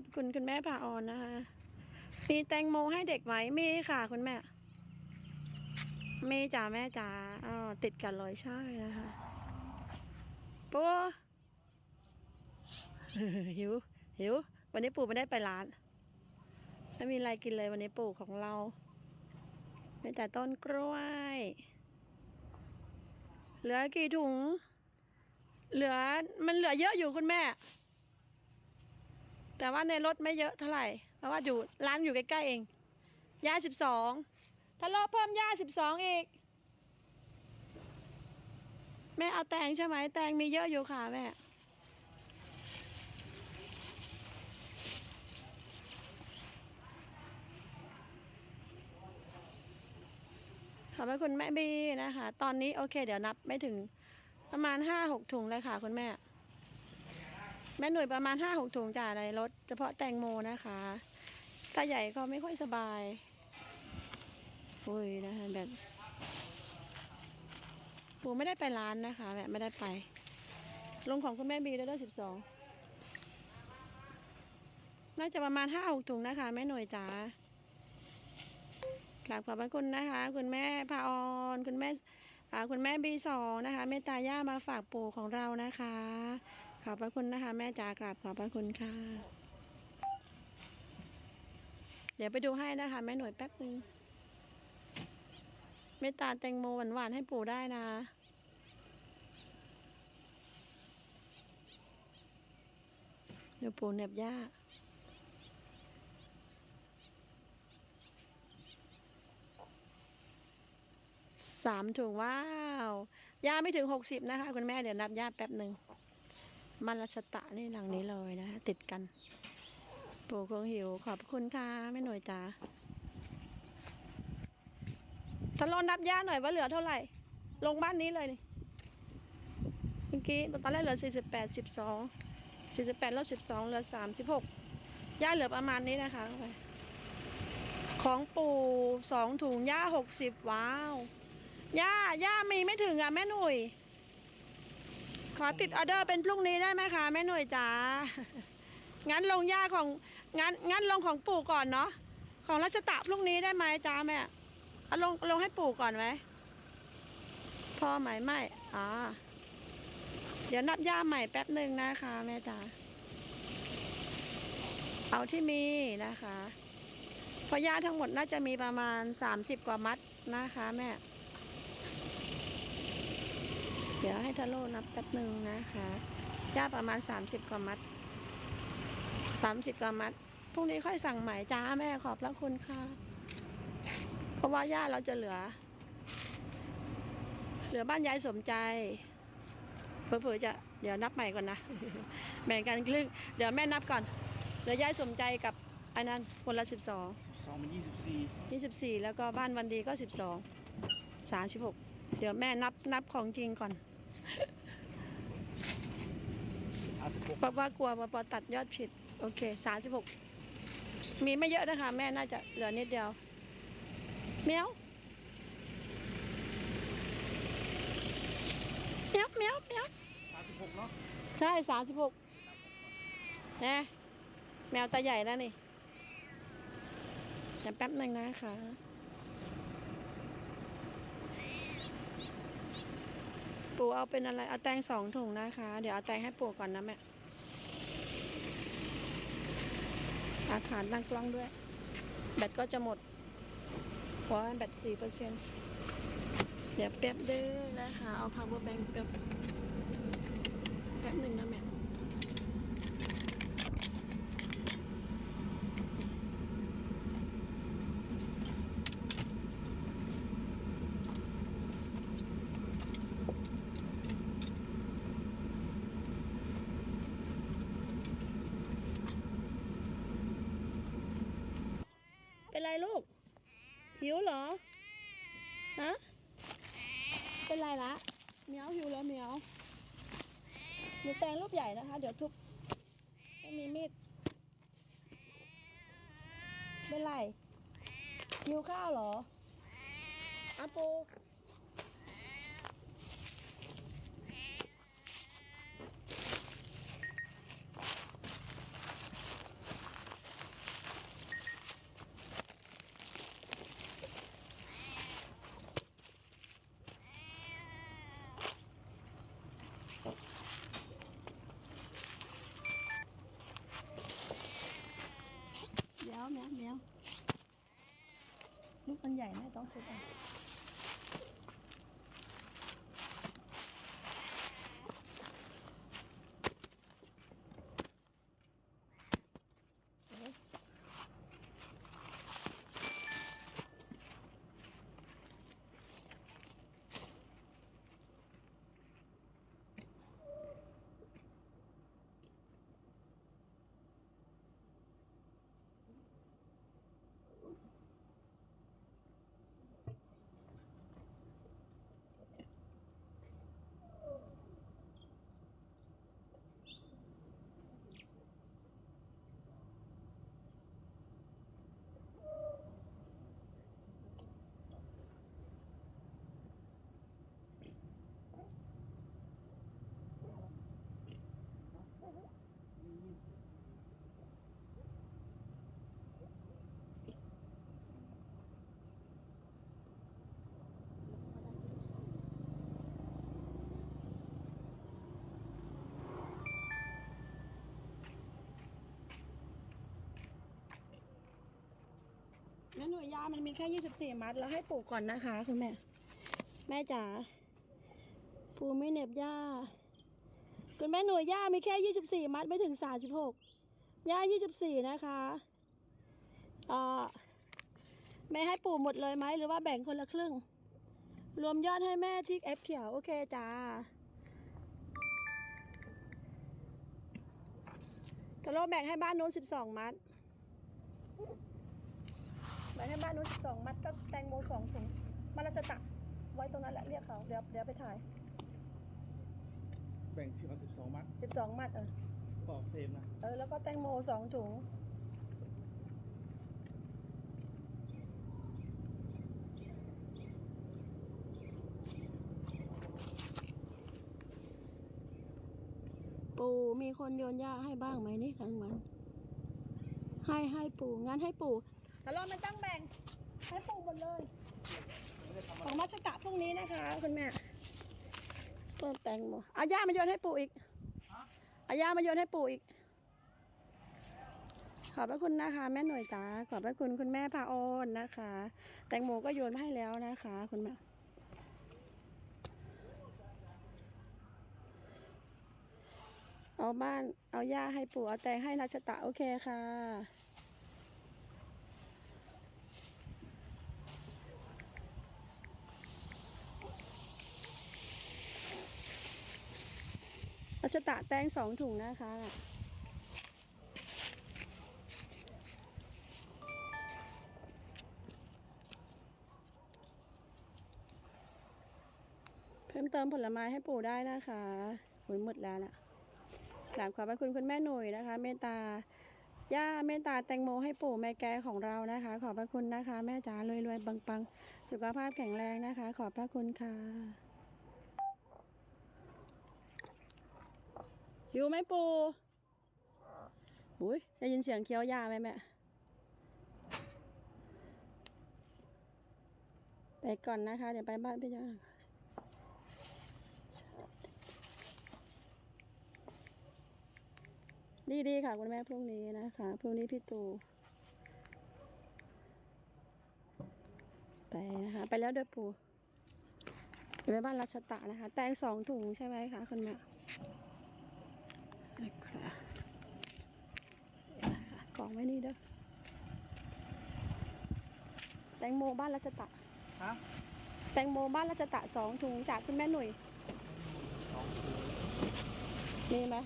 อบคุณคุณแม่พาออนนะคะมีแตงโมให้เด็กไหมมีค่ะ คุณแม่ มีจ้าแม่จ๋าอ๋อติดกันเลยใช่นะคะปูหิวหิว วันนี้ปู่ไม่ได้ไปร้าน ไม่มีอะไรกินเลยวันนี้ปู่ของเรามีแต่ต้นกล้วย เหลือกี่ถุง เหลือมันเหลือเยอะอยู่คุณแม่ แต่ว่าในรถไม่เยอะเท่าไหร่ เพราะว่าอยู่ร้านอยู่ใกล้ๆเองย่าสิบสองถ้าโลเพิ่มย่าสิบสองอีก แม่เอาแตงใช่ไหมแตงมีเยอะอยู่ค่ะแม่ขอบคุณแม่บีนะคะ ตอนนี้โอเค เดี๋ยวนับไม่ถึงประมาณห้าหกถุงเลยค่ะคุณแม่ แม่หน่วยประมาณห้าหกถุงจ่าในรถ เฉพาะแตงโมนะคะตาใหญ่ก็ไม่ค่อยสบายโอ้ยนะคะแบบปูไม่ได้ไปร้านนะคะแบบไม่ได้ไป ลงของคุณแม่บีได้ด้วยสิบสองน่าจะประมาณห้าหกถุงนะคะ แม่หน่วยจ๋ากราบขอบพระคุณนะคะ คุณแม่พาออนคุณแม่คุณแม่บีสองนะคะเมตตาย่ามาฝากปู่ของเรานะคะ ขอบพระคุณนะคะ แม่จ๋ากราบขอบพระคุณค่ะ เดี๋ยวไปดูให้นะคะ แม่หน่วยแป๊บนึงเมตตาแตงโมหวานๆให้ปู่ได้นะเดี๋ยวปู่เหน็บยาสามถุงว้าว ยาไม่ถึงหกสิบนะคะ คุณแม่เดี๋ยวนับยาแป๊บหนึ่ง มันรัชตะนี่หลังนี้เลยนะติดกันปู่คงหิวขอบคุณค่ะแม่หน่วยจ๋าทะลอนนับย่าหน่อยว่าเหลือเท่าไหร่ ลงบ้านนี้เลยนี่เมื่อกี้ตอนแรกเหลือสี่สิบแปดสิบสองสี่สิบแปดลบสิบสองเหลือสามสิบหกย่าเหลือประมาณนี้นะคะเข้าไปของปู่สองถุงย่าหกสิบว้าว ย่าย่ามีไม่ถึงอะแม่หนุ่ย ขอติดออเดอร์เป็นพรุ่งนี้ได้ไหมคะแม่หนุ่ยจ๋า งั้นลงย่าของงั้นงั้นลงของปู่ก่อนเนาะ ของรัชตะพรุ่งนี้ได้ไหมจ้าแม่เอาลงลงให้ปู่ก่อนไหม พอไหมไม่อ๋อ เดี๋ยวนับย่าใหม่แป๊บหนึ่งนะคะแม่จ๋า เอาที่มีนะคะ เพราะย่าทั้งหมดน่าจะมีประมาณ30กว่ามัดนะคะแม่ เดี๋ยวให้ทะโลนับแป๊บหนึ่งนะคะย่าประมาณ 30 กว่ามัด 30 กว่ามัด พรุ่งนี้ค่อยสั่งใหม่จ้าแม่ขอบพระคุณค่ะ เพราะว่าย่าเราจะเหลือ เหลือบ้านยายสมใจเผื่อๆจะเดี๋ยวนับใหม่ก่อนนะ แบ่งกันครึ่ง เดี๋ยวแม่นับก่อน เหลือยายสมใจกับอันนั้นคนละ 12สองเป็นยี่สิบสี่24 แล้วก็บ้านวันดีก็ 12 36 เดี๋ยวแม่นับนับของจริงก่อน สามสิบหกเพราะว่ากลัวว่าพอตัดยอดผิด โอเคสามสิบหกมีไม่เยอะนะคะ แม่น่าจะเหลือนิดเดียวเมียวเมียวเมียวเมียวสามสิบหกเนาะใช่สามสิบหกนะแมวตาใหญ่แล้วนี่เดี๋ยวแป๊บหนึ่งนะคะ ปู่เอาเป็นอะไร เอาแตงสองถุงนะคะ เดี๋ยวเอาแตงให้ปู่ก่อนนะแม่อาคารตั้งกล้องด้วย แบตก็จะหมดเพราะว่าแบตสี่เปอร์เซ็นต์เดี๋ยวแป๊บเด้อนะคะ เอา power bank แป๊บแป๊บหนึ่งนะแม่ เป็นไรลูก หิวเหรอ ฮะ เป็นไรละเหมียวหิวแล้วเหมียวมีแตงรูปใหญ่นะคะ เดี๋ยวทุบไม่มีมีดเป็นไรหิวข้าวเหรออาปู ใหญ่แม่ต้องชุดอะ แม่หน่วยยามันมีแค่ยี่สิบสี่มัด แล้วให้ปลูกก่อนนะคะคุณแม่ แม่จ๋าปูไม่เหน็บหญ้า คุณแม่หน่วยหญ้ามีแค่ยี่สิบสี่มัดไม่ถึงสามสิบหกหญ้ายี่สิบสี่นะคะเอ่อแม่ให้ปลูกหมดเลยไหมหรือว่าแบ่งคนละครึ่ง รวมยอดให้แม่ที่เอฟเขียวโอเคจ้าจะโลแบ่งให้บ้านโน้นสิบสองมัด แบ่งให้บ้านนู้นสิบสองมัดก็แตงโมสองถุงมันเราจะตักไว้ตรงนั้นแหละเรียกเขาเดี๋ยวเดี๋ยวไปถ่ายแบ่งสิบสิบสองมัดสิบสองมัดเออต่อเทมนะเออแล้วก็แตงโมสองถุงปู่มีคนโยนหญ้าให้บ้างไหมนี่ทั้งวัน ให้ให้ปู่งั้นให้ปู่แต่เรามันต้องแบ่งให้ปู่หมดเลย ของมัชตะพรุ่งนี้นะคะคุณแม่เพิ่มแตงโมเอาหญ้ามาโยนให้ปู่อีกเอาหญ้ามาโยนให้ปู่อีก ขอบพระคุณนะคะ แม่หน่วยจ๋าขอบพระคุณคุณแม่พาโอนนะคะ แตงโมก็โยนให้แล้วนะคะ คุณแม่เอาบ้านเอาหญ้าให้ปู่เอาแตงให้นัชตะโอเคค่ะ นัชตะแตงสองถุงนะคะเพิ่มเติมผลไม้ให้ปู่ได้นะคะหุยหมดแล้วล่ะกราบขอบพระคุณคุณแม่หนุ่ยนะคะ เมตตา ย่าเมตตาแตงโมให้ปู่แม่แกของเรานะคะ ขอบพระคุณนะคะ แม่จ๋ารวยรวยๆปังๆ สุขภาพแข็งแรงนะคะ ขอบพระคุณค่ะ อยู่ไหมปูอุ้ยได้ยินเสียงเคี้ยวยาไหมแม่ไปก่อนนะคะ เดี๋ยวไปบ้านพี่ยาดีดีค่ะ คุณแม่พรุ่งนี้นะคะพรุ่งนี้พี่ตูไปนะคะ ไปแล้วเด้อปูไปบ้านรัชตะนะคะ แตงสองถุงใช่ไหมคะคุณแม่ นะคะกล่องไว้นี่เด้อแตงโมบ้านรัชตะ ฮะแตงโมบ้านรัชตะสองถุงจากคุณแม่หนุ่ยสองมีไหม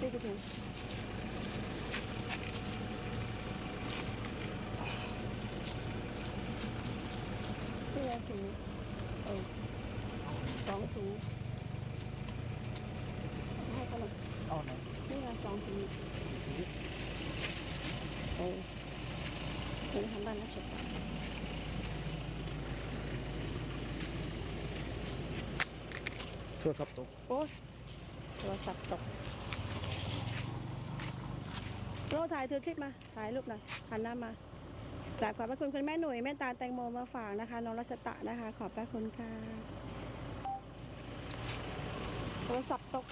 นี่กี่ถุงนี่ไงถุงนี้เออสอง ถุงให้เขาหน่อยเอาไหนนี่ไงสองถุงนี้เออเดี๋ยวทำบ้านแล้วสุดโทรศัพท์ตกโอ้ยโทรศัพท์ตกโลถ่ายถือคลิปมา ถ่ายรูปหน่อยหันหน้ามากราบขอบพระคุณคุณแม่หนุ่ยแม่ตาแตงโมมาฝากนะคะ น้องรัชตะนะคะ ขอบพระคุณค่ะ Kung sakto.